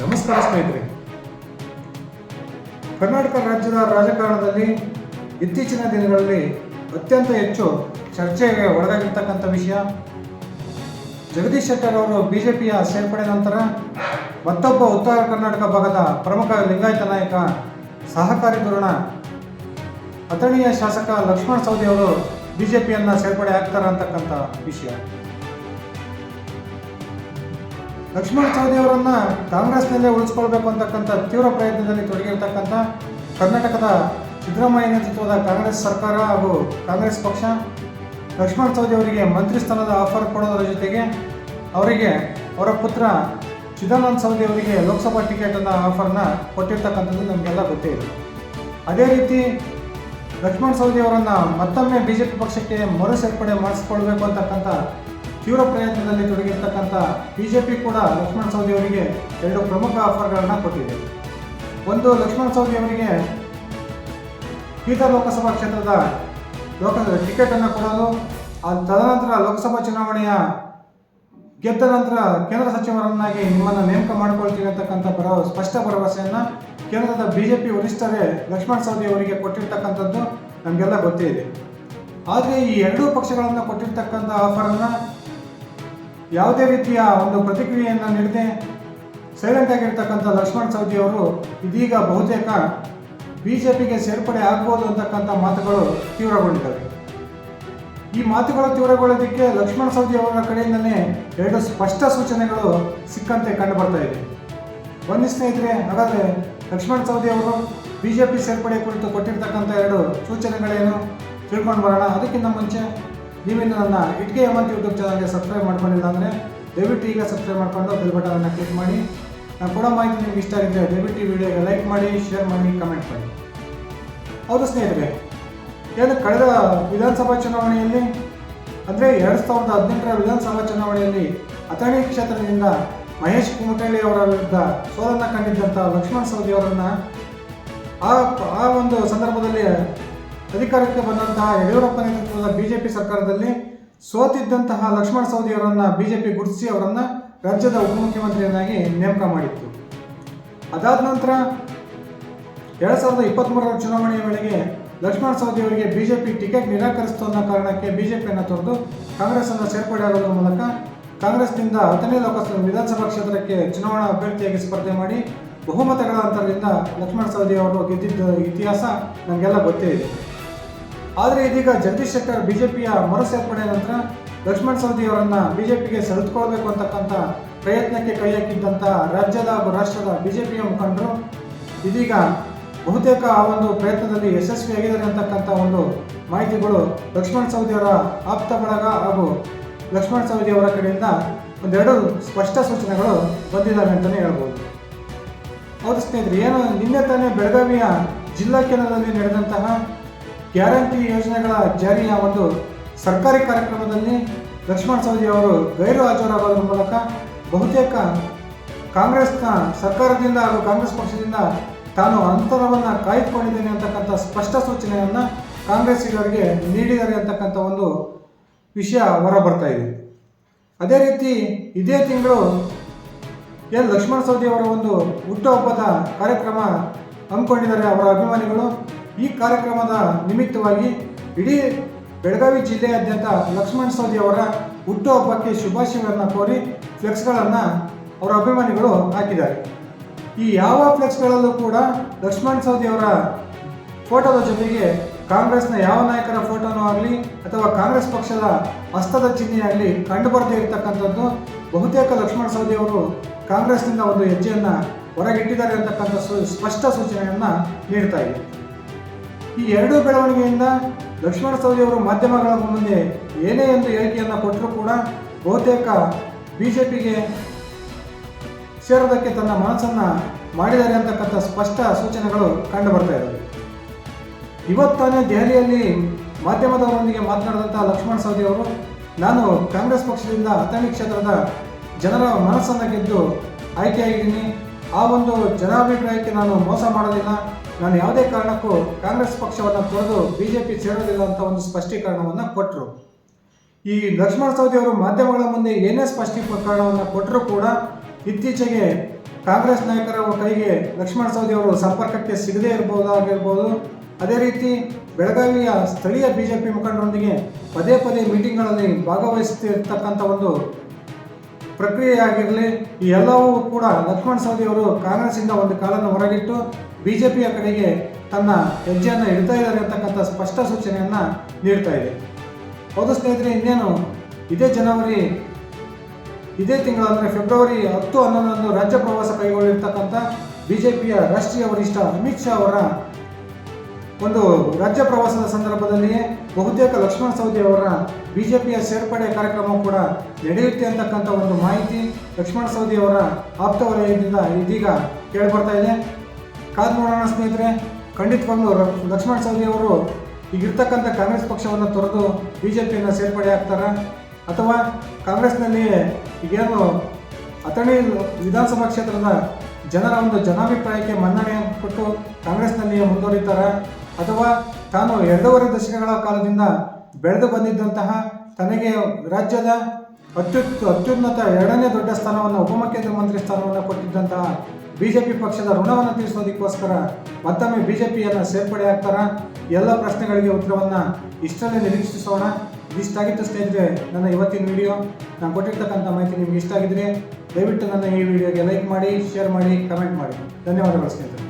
ನಮಸ್ಕಾರ ಸ್ನೇಹಿತರೆ. ಕರ್ನಾಟಕ ರಾಜ್ಯದ ರಾಜಕಾರಣದಲ್ಲಿ ಇತ್ತೀಚಿನ ದಿನಗಳಲ್ಲಿ ಅತ್ಯಂತ ಹೆಚ್ಚು ಚರ್ಚೆಗೆ ಒಳಗಾಗಿರ್ತಕ್ಕಂಥ ವಿಷಯ ಜಗದೀಶ್ ಶೆಟ್ಟರ್ ಅವರು ಬಿಜೆಪಿಯ ಸೇರ್ಪಡೆ ನಂತರ ಮತ್ತೊಬ್ಬ ಉತ್ತರ ಕರ್ನಾಟಕ ಭಾಗದ ಪ್ರಮುಖ ಲಿಂಗಾಯತ ನಾಯಕ ಸಹಕಾರಿ ಧೋರಣ ಅಥಣಿಯ ಶಾಸಕ ಲಕ್ಷ್ಮಣ ಸವದಿ ಅವರು ಬಿಜೆಪಿಯನ್ನ ಸೇರ್ಪಡೆ ಆಗ್ತಾರೆ ಅಂತಕ್ಕಂಥ ವಿಷಯ. ಲಕ್ಷ್ಮಣ ಸವದಿ ಅವರನ್ನ ಕಾಂಗ್ರೆಸ್ನಲ್ಲೇ ಉಳಿಸ್ಕೊಳ್ಬೇಕು ಅಂತಕ್ಕಂಥ ತೀವ್ರ ಪ್ರಯತ್ನದಲ್ಲಿ ತೊಡಗಿರ್ತಕ್ಕಂಥ ಕರ್ನಾಟಕದ ಸಿದ್ದರಾಮಯ್ಯ ನೇತೃತ್ವದ ಕಾಂಗ್ರೆಸ್ ಸರ್ಕಾರ ಹಾಗೂ ಕಾಂಗ್ರೆಸ್ ಪಕ್ಷ ಲಕ್ಷ್ಮಣ ಸವದಿ ಅವರಿಗೆ ಮಂತ್ರಿ ಸ್ಥಾನದ ಆಫರ್ ಕೊಡೋದರ ಜೊತೆಗೆ ಅವರಿಗೆ ಅವರ ಪುತ್ರ ಚಿದಾನಂದ ಸವದಿ ಅವರಿಗೆ ಲೋಕಸಭಾ ಟಿಕೆಟನ್ನು ಆಫರ್ನ ಕೊಟ್ಟಿರ್ತಕ್ಕಂಥದ್ದು ನಮಗೆಲ್ಲ ಗೊತ್ತೇ ಇದೆ. ಅದೇ ರೀತಿ ಲಕ್ಷ್ಮಣ ಸವದಿ ಅವರನ್ನು ಮತ್ತೊಮ್ಮೆ ಬಿ ಪಕ್ಷಕ್ಕೆ ಮರು ಸೇರ್ಪಡೆ ಮಾಡಿಸ್ಕೊಳ್ಬೇಕು ಅಂತಕ್ಕಂಥ ತೀವ್ರ ಪ್ರಯತ್ನದಲ್ಲಿ ತೊಡಗಿರ್ತಕ್ಕಂಥ ಬಿ ಜೆ ಪಿ ಕೂಡ ಲಕ್ಷ್ಮಣ ಸವದಿ ಅವರಿಗೆ ಎರಡು ಪ್ರಮುಖ ಆಫರ್ಗಳನ್ನು ಕೊಟ್ಟಿದೆ. ಒಂದು ಲಕ್ಷ್ಮಣ ಸವದಿ ಅವರಿಗೆ ಬೀದರ್ ಲೋಕಸಭಾ ಕ್ಷೇತ್ರದ ಲೋಕ ಟಿಕೆಟನ್ನು ಕೊಡೋದು ತದನಂತರ ಲೋಕಸಭಾ ಚುನಾವಣೆಯ ಗೆದ್ದ ನಂತರ ಕೇಂದ್ರ ಸಚಿವರನ್ನಾಗಿ ನಿಮ್ಮನ್ನು ನೇಮಕ ಮಾಡಿಕೊಳ್ತೀವಿ ಅಂತಕ್ಕಂಥ ಭರ ಸ್ಪಷ್ಟ ಭರವಸೆಯನ್ನು ಕೇಂದ್ರದ ಬಿ ಜೆ ಪಿ ವರಿಷ್ಠರೇ ಲಕ್ಷ್ಮಣ ಸವದಿ ಅವರಿಗೆ ಕೊಟ್ಟಿರ್ತಕ್ಕಂಥದ್ದು ನಮಗೆಲ್ಲ ಗೊತ್ತೇ ಇದೆ. ಆದರೆ ಈ ಎರಡೂ ಪಕ್ಷಗಳನ್ನು ಕೊಟ್ಟಿರ್ತಕ್ಕಂಥ ಆಫರನ್ನು ಯಾವುದೇ ರೀತಿಯ ಒಂದು ಪ್ರತಿಕ್ರಿಯೆಯನ್ನು ನೀಡದೆ ಸೈಲೆಂಟ್ ಆಗಿರ್ತಕ್ಕಂಥ ಲಕ್ಷ್ಮಣ್ ಸವದಿ ಅವರು ಇದೀಗ ಬಹುತೇಕ ಬಿ ಜೆ ಪಿಗೆ ಸೇರ್ಪಡೆ ಆಗ್ಬೋದು ಅಂತಕ್ಕಂಥ ಮಾತುಗಳು ತೀವ್ರಗೊಂಡಿದ್ದಾವೆ. ಈ ಮಾತುಗಳು ತೀವ್ರಗೊಳ್ಳೋದಕ್ಕೆ ಲಕ್ಷ್ಮಣ ಸವದಿ ಅವರ ಕಡೆಯಿಂದಲೇ ಎರಡು ಸ್ಪಷ್ಟ ಸೂಚನೆಗಳು ಸಿಕ್ಕಂತೆ ಕಂಡು ಬರ್ತಾ ಇದೆ. ಒಂದು ಸ್ನೇಹಿತರೆ, ಹಾಗಾದರೆ ಲಕ್ಷ್ಮಣ ಸವದಿ ಅವರು ಬಿ ಜೆ ಪಿ ಸೇರ್ಪಡೆ ಕುರಿತು ಕೊಟ್ಟಿರ್ತಕ್ಕಂಥ ಎರಡು ಸೂಚನೆಗಳೇನು ತಿಳ್ಕೊಂಡು ಬರೋಣ. ಅದಕ್ಕಿಂತ ಮುಂಚೆ ನೀವಿನ್ನು ನನ್ನ ಇಟ್ಗೆ ಎಮಂತ್ ಯೂಟ್ಯೂಬ್ ಚಾನಲ್ಗೆ ಸಬ್ಸ್ಕ್ರೈಬ್ ಮಾಡ್ಕೊಂಡಿಲ್ಲ ಅಂದರೆ ದಯವಿಟ್ಟು ಈಗ ಸಬ್ಸ್ಕ್ರೈಬ್ ಮಾಡಿಕೊಂಡು ಬೆಲ್ ಬಟನನ್ನು ಕ್ಲಿಕ್ ಮಾಡಿ. ನಾನು ಕೊಡೋ ಮಾಹಿತಿ ನಿಮ್ಗೆ ಇಷ್ಟ ಆಗಿದ್ದರೆ ದಯವಿಟ್ಟು ಈ ವಿಡಿಯೋಗೆ ಲೈಕ್ ಮಾಡಿ ಶೇರ್ ಮಾಡಿ ಕಮೆಂಟ್ ಮಾಡಿ. ಹೌದು ಸ್ನೇಹಿತರೆ, ಏನು ಕಳೆದ ವಿಧಾನಸಭಾ ಚುನಾವಣೆಯಲ್ಲಿ, ಅಂದರೆ ಎರಡು ಸಾವಿರದ ಹದಿನೆಂಟರ ವಿಧಾನಸಭಾ ಚುನಾವಣೆಯಲ್ಲಿ ಅಥಣಿ ಕ್ಷೇತ್ರದಿಂದ ಮಹೇಶ್ ಕುಮಟಳ್ಳಿ ಅವರ ವಿರುದ್ಧ ಸೋಲನ್ನು ಕಂಡಿದ್ದಂಥ ಲಕ್ಷ್ಮಣ ಸವದಿ ಅವರನ್ನು ಆ ಆ ಒಂದು ಸಂದರ್ಭದಲ್ಲಿ ಅಧಿಕಾರಕ್ಕೆ ಬಂದಂತಹ ಯಡಿಯೂರಪ್ಪ ನೇತೃತ್ವದ ಬಿಜೆಪಿ ಸರ್ಕಾರದಲ್ಲಿ ಸೋತಿದ್ದಂತಹ ಲಕ್ಷ್ಮಣ ಸವದಿ ಅವರನ್ನು ಬಿಜೆಪಿ ಗುರುತಿಸಿ ಅವರನ್ನು ರಾಜ್ಯದ ಉಪಮುಖ್ಯಮಂತ್ರಿಯನ್ನಾಗಿ ನೇಮಕ ಮಾಡಿತ್ತು. ಅದಾದ ನಂತರ ಎರಡು ಸಾವಿರದ ಇಪ್ಪತ್ತ್ಮೂರರ ಚುನಾವಣೆಯ ವೇಳೆಗೆ ಲಕ್ಷ್ಮಣ ಸವದಿ ಅವರಿಗೆ ಬಿಜೆಪಿ ಟಿಕೆಟ್ ನಿರಾಕರಿಸಿತು ಅನ್ನೋ ಕಾರಣಕ್ಕೆ ಬಿಜೆಪಿಯನ್ನು ತೊರೆದು ಸೇರ್ಪಡೆ ಆಗುವ ಮೂಲಕ ಕಾಂಗ್ರೆಸ್ನಿಂದ ಹತ್ತನೇ ಲೋಕಸಭಾ ವಿಧಾನಸಭಾ ಕ್ಷೇತ್ರಕ್ಕೆ ಚುನಾವಣಾ ಅಭ್ಯರ್ಥಿಯಾಗಿ ಸ್ಪರ್ಧೆ ಮಾಡಿ ಬಹುಮತಗಳ ಅಂತರದಿಂದ ಲಕ್ಷ್ಮಣ ಸವದಿ ಅವರು ಗೆದ್ದಿದ್ದ ಇತಿಹಾಸ ನಮಗೆಲ್ಲ ಗೊತ್ತೇ ಇದೆ. ಆದರೆ ಇದೀಗ ಜಗದೀಶ್ ಶೆಟ್ಟರ್ ಬಿಜೆಪಿಯ ಮರು ಸೇರ್ಪಡೆ ನಂತರ ಲಕ್ಷ್ಮಣ್ ಸವದಿ ಜೆ ಪಿಗೆ ಸೆಳೆದುಕೊಳ್ಬೇಕು ಅಂತಕ್ಕಂಥ ಪ್ರಯತ್ನಕ್ಕೆ ಕೈ ಹಾಕಿದ್ದಂಥ ರಾಜ್ಯದ ಹಾಗೂ ರಾಷ್ಟ್ರದ ಬಿಜೆಪಿಯ ಮುಖಂಡರು ಇದೀಗ ಬಹುತೇಕ ಆ ಒಂದು ಪ್ರಯತ್ನದಲ್ಲಿ ಯಶಸ್ವಿಯಾಗಿದ್ದಾರೆ ಅಂತಕ್ಕಂಥ ಒಂದು ಮಾಹಿತಿಗಳು ಲಕ್ಷ್ಮಣ್ ಸವದಿ ಅವರ ಆಪ್ತ ಬಳಗ ಹಾಗೂ ಲಕ್ಷ್ಮಣ್ ಸವದಿ ಅವರ ಕಡೆಯಿಂದ ಒಂದೆರಡು ಸ್ಪಷ್ಟ ಸೂಚನೆಗಳು ಬಂದಿದ್ದಾವೆ ಅಂತಲೇ ಹೇಳ್ಬೋದು. ಹೌದು ಸ್ನೇಹಿತರೆ, ಏನು, ನಿನ್ನೆ ತಾನೇ ಬೆಳಗಾವಿಯ ಜಿಲ್ಲಾ ಕೇಂದ್ರದಲ್ಲಿ ನಡೆದಂತಹ ಗ್ಯಾರಂಟಿ ಯೋಜನೆಗಳ ಜಾರಿಯ ಒಂದು ಸರ್ಕಾರಿ ಕಾರ್ಯಕ್ರಮದಲ್ಲಿ ಲಕ್ಷ್ಮಣ ಸವದಿ ಅವರು ಗೈರು ಹಾಜರಾಗೋದ್ರ ಮೂಲಕ ಬಹುತೇಕ ಕಾಂಗ್ರೆಸ್ನ ಸರ್ಕಾರದಿಂದ ಹಾಗೂ ಕಾಂಗ್ರೆಸ್ ಪಕ್ಷದಿಂದ ತಾನು ಅಂತರವನ್ನು ಕಾಯ್ದುಕೊಂಡಿದ್ದೇನೆ ಅಂತಕ್ಕಂಥ ಸ್ಪಷ್ಟ ಸೂಚನೆಯನ್ನು ಕಾಂಗ್ರೆಸ್ಸಿಗರಿಗೆ ನೀಡಿದ್ದಾರೆ ಅಂತಕ್ಕಂಥ ಒಂದು ವಿಷಯ ಹೊರ ಬರ್ತಾ ಇದೆ. ಅದೇ ರೀತಿ ಇದೇ ತಿಂಗಳು ಎಲ್ ಲಕ್ಷ್ಮಣ ಸವದಿ ಅವರ ಒಂದು ಹುಟ್ಟುಹಬ್ಬದ ಕಾರ್ಯಕ್ರಮ ಹಮ್ಮಿಕೊಂಡಿದ್ದಾರೆ. ಅವರ ಅಭಿಮಾನಿಗಳು ಈ ಕಾರ್ಯಕ್ರಮದ ನಿಮಿತ್ತವಾಗಿ ಇಡೀ ಬೆಳಗಾವಿ ಜಿಲ್ಲೆಯಾದ್ಯಂತ ಲಕ್ಷ್ಮಣ ಸವದಿ ಅವರ ಹುಟ್ಟುಹಬ್ಬಕ್ಕೆ ಶುಭಾಶಯಗಳನ್ನು ಕೋರಿ ಫ್ಲೆಕ್ಸ್ಗಳನ್ನು ಅವರ ಅಭಿಮಾನಿಗಳು ಹಾಕಿದ್ದಾರೆ. ಈ ಯಾವ ಫ್ಲೆಕ್ಸ್ಗಳಲ್ಲೂ ಕೂಡ ಲಕ್ಷ್ಮಣ್ ಸವದಿ ಅವರ ಫೋಟೋದ ಜೊತೆಗೆ ಕಾಂಗ್ರೆಸ್ನ ಯಾವ ನಾಯಕರ ಫೋಟೋನೂ ಆಗಲಿ ಅಥವಾ ಕಾಂಗ್ರೆಸ್ ಪಕ್ಷದ ಹಸ್ತದ ಚಿಹ್ನೆ ಆಗಲಿ ಕಂಡುಬರದೇ ಇರತಕ್ಕಂಥದ್ದು ಬಹುತೇಕ ಲಕ್ಷ್ಮಣ ಸವದಿ ಅವರು ಕಾಂಗ್ರೆಸ್ನಿಂದ ಒಂದು ಹೆಜ್ಜೆಯನ್ನು ಹೊರಗಿಟ್ಟಿದ್ದಾರೆ ಅಂತಕ್ಕಂಥ ಸ್ಪಷ್ಟ ಸೂಚನೆಯನ್ನು ನೀಡ್ತಾ ಇದೆ ಈ ಎರಡೂ ಬೆಳವಣಿಗೆಯಿಂದ ಲಕ್ಷ್ಮಣ ಸವದಿಯವರು ಮಾಧ್ಯಮಗಳ ಮುಂದೆ ಏನೇ ಎಂದು ಹೇಳಿಕೆಯನ್ನು ಕೊಟ್ಟರೂ ಕೂಡ ಬಹುತೇಕ ಬಿ ಜೆ ಪಿಗೆ ಸೇರೋದಕ್ಕೆ ತನ್ನ ಮನಸ್ಸನ್ನು ಮಾಡಿದ್ದಾರೆ ಅಂತಕ್ಕಂಥ ಸ್ಪಷ್ಟ ಸೂಚನೆಗಳು ಕಂಡು ಬರ್ತಾ ಇದ್ದಾವೆ. ಇವತ್ತಾನೇ ದೆಹಲಿಯಲ್ಲಿ ಮಾಧ್ಯಮದವರೊಂದಿಗೆ ಮಾತನಾಡಿದಂಥ ಲಕ್ಷ್ಮಣ ಸವದಿಯವರು ನಾನು ಕಾಂಗ್ರೆಸ್ ಪಕ್ಷದಿಂದ ಅಥಣಿ ಕ್ಷೇತ್ರದ ಜನರ ಮನಸ್ಸನ್ನು ಗೆದ್ದು ಆಯ್ಕೆಯಾಗಿದ್ದೀನಿ. ಆ ಒಂದು ಜನಾಭಿಪ್ರಾಯಕ್ಕೆ ನಾನು ಮೋಸ ಮಾಡೋದಿಲ್ಲ. ನಾನು ಯಾವುದೇ ಕಾರಣಕ್ಕೂ ಕಾಂಗ್ರೆಸ್ ಪಕ್ಷವನ್ನು ತೊರೆದು ಬಿ ಜೆ ಪಿ ಸೇರೋದಿಲ್ಲ ಅಂತ ಒಂದು ಸ್ಪಷ್ಟೀಕರಣವನ್ನು ಕೊಟ್ಟರು ಈ ಲಕ್ಷ್ಮಣ ಸವದಿ ಅವರು ಮಾಧ್ಯಮಗಳ ಮುಂದೆ ಏನೇ ಸ್ಪಷ್ಟೀಕರಣವನ್ನು ಕೊಟ್ಟರೂ ಕೂಡ ಇತ್ತೀಚೆಗೆ ಕಾಂಗ್ರೆಸ್ ನಾಯಕರ ಕೈಗೆ ಲಕ್ಷ್ಮಣ ಸವದಿ ಅವರು ಸಂಪರ್ಕಕ್ಕೆ ಸಿಗದೇ ಇರಬಹುದಾಗಿರ್ಬೋದು ಅದೇ ರೀತಿ ಬೆಳಗಾವಿಯ ಸ್ಥಳೀಯ ಬಿಜೆಪಿ ಮುಖಂಡರೊಂದಿಗೆ ಪದೇ ಪದೇ ಮೀಟಿಂಗ್ಗಳಲ್ಲಿ ಭಾಗವಹಿಸುತ್ತಿರ್ತಕ್ಕಂಥ ಒಂದು ಪ್ರಕ್ರಿಯೆಯಾಗಿರಲಿ, ಈ ಎಲ್ಲವೂ ಕೂಡ ಲಕ್ಷ್ಮಣ ಸವದಿ ಅವರು ಕಾಂಗ್ರೆಸ್ಸಿಂದ ಒಂದು ಕಾಲನ್ನು ಹೊರಗಿಟ್ಟು ಬಿಜೆಪಿಯ ಕಡೆಗೆ ತನ್ನ ಹೆಜ್ಜೆಯನ್ನು ಇಡ್ತಾ ಇದ್ದಾರೆ ಅಂತಕ್ಕಂಥ ಸ್ಪಷ್ಟ ಸೂಚನೆಯನ್ನು ನೀಡ್ತಾ ಇದೆ. ಹೌದು ಸ್ನೇಹಿತರೆ, ಇನ್ನೇನು? ಇದೇ ಜನವರಿ, ಇದೇ ತಿಂಗಳು ಅಂದರೆ ಫೆಬ್ರವರಿ ಹತ್ತು ಹನ್ನೊಂದರಂದು ರಾಜ್ಯ ಪ್ರವಾಸ ಕೈಗೊಳ್ಳಿರ್ತಕ್ಕಂಥ ಬಿಜೆಪಿಯ ರಾಷ್ಟ್ರೀಯ ವರಿಷ್ಠ ಅಮಿತ್ ಶಾ ಅವರ ಒಂದು ರಾಜ್ಯ ಪ್ರವಾಸದ ಸಂದರ್ಭದಲ್ಲಿಯೇ ಬಹುತೇಕ ಲಕ್ಷ್ಮಣ ಸವದಿ ಅವರ ಪಿಯ ಸೇರ್ಪಡೆ ಕಾರ್ಯಕ್ರಮ ಕೂಡ ನಡೆಯುತ್ತೆ ಅಂತಕ್ಕಂಥ ಒಂದು ಮಾಹಿತಿ ಲಕ್ಷ್ಮಣ ಸವದಿ ಅವರ ಆಪ್ತ ವಲಯದಿಂದ ಇದೀಗ ಕೇಳಿಬರ್ತಾ ಇದೆ. ಕಾದು ನೋಡೋಣ ಸ್ನೇಹಿತರೆ, ಖಂಡಿತವಾಗ್ಲೂ ಲಕ್ಷ್ಮಣ ಸವದಿ ಅವರು ಈಗಿರ್ತಕ್ಕಂಥ ಕಾಂಗ್ರೆಸ್ ಪಕ್ಷವನ್ನು ತೊರೆದು ಬಿ ಜೆ ಪಿಯನ್ನು ಸೇರ್ಪಡೆ ಆಗ್ತಾರ? ಅಥವಾ ಕಾಂಗ್ರೆಸ್ನಲ್ಲಿಯೇ ಈಗೇನು ಅಥಣಿ ವಿಧಾನಸಭಾ ಕ್ಷೇತ್ರದ ಜನರ ಒಂದು ಜನಾಭಿಪ್ರಾಯಕ್ಕೆ ಮನ್ನಣೆ ಕೊಟ್ಟು ಕಾಂಗ್ರೆಸ್ನಲ್ಲಿಯೇ ಮುಂದುವರಿತಾರ? ಅಥವಾ ತಾನು ಎರಡೂವರೆ ದಶಕಗಳ ಕಾಲದಿಂದ ಬೆಳೆದು ಬಂದಿದ್ದಂತಹ ತನಗೆ ರಾಜ್ಯದ ಅತ್ಯುತ್ ಅತ್ಯುನ್ನತ ಎರಡನೇ ದೊಡ್ಡ ಸ್ಥಾನವನ್ನು ಉಪಮುಖ್ಯಮಂತ್ರಿ ಸ್ಥಾನವನ್ನು ಕೊಟ್ಟಿದ್ದಂತಹ ಬಿ ಜೆ ಪಿ ಪಕ್ಷದ ಋಣವನ್ನು ತೀರಿಸೋದಕ್ಕೋಸ್ಕರ ಮತ್ತೊಮ್ಮೆ ಬಿ ಜೆ ಪಿಯನ್ನು ಸೇರ್ಪಡೆ ಆಗ್ತಾರ? ಎಲ್ಲ ಪ್ರಶ್ನೆಗಳಿಗೆ ಉತ್ತರವನ್ನು ಇಷ್ಟಲ್ಲೇ ನಿರೀಕ್ಷಿಸೋಣ. ಇಷ್ಟಾಗಿತ್ತು ಸ್ನೇಹಿತರೆ, ನನ್ನ ಇವತ್ತಿನ ವಿಡಿಯೋ ನಾನು ಕೊಟ್ಟಿರ್ತಕ್ಕಂಥ ಮಾಹಿತಿ ನಿಮ್ಗೆ ಇಷ್ಟ ಆಗಿದ್ರೆ ದಯವಿಟ್ಟು ನನ್ನ ಈ ವಿಡಿಯೋಗೆ ಲೈಕ್ ಮಾಡಿ ಶೇರ್ ಮಾಡಿ ಕಮೆಂಟ್ ಮಾಡಿ. ಧನ್ಯವಾದಗಳು ಸ್ನೇಹಿತರೆ.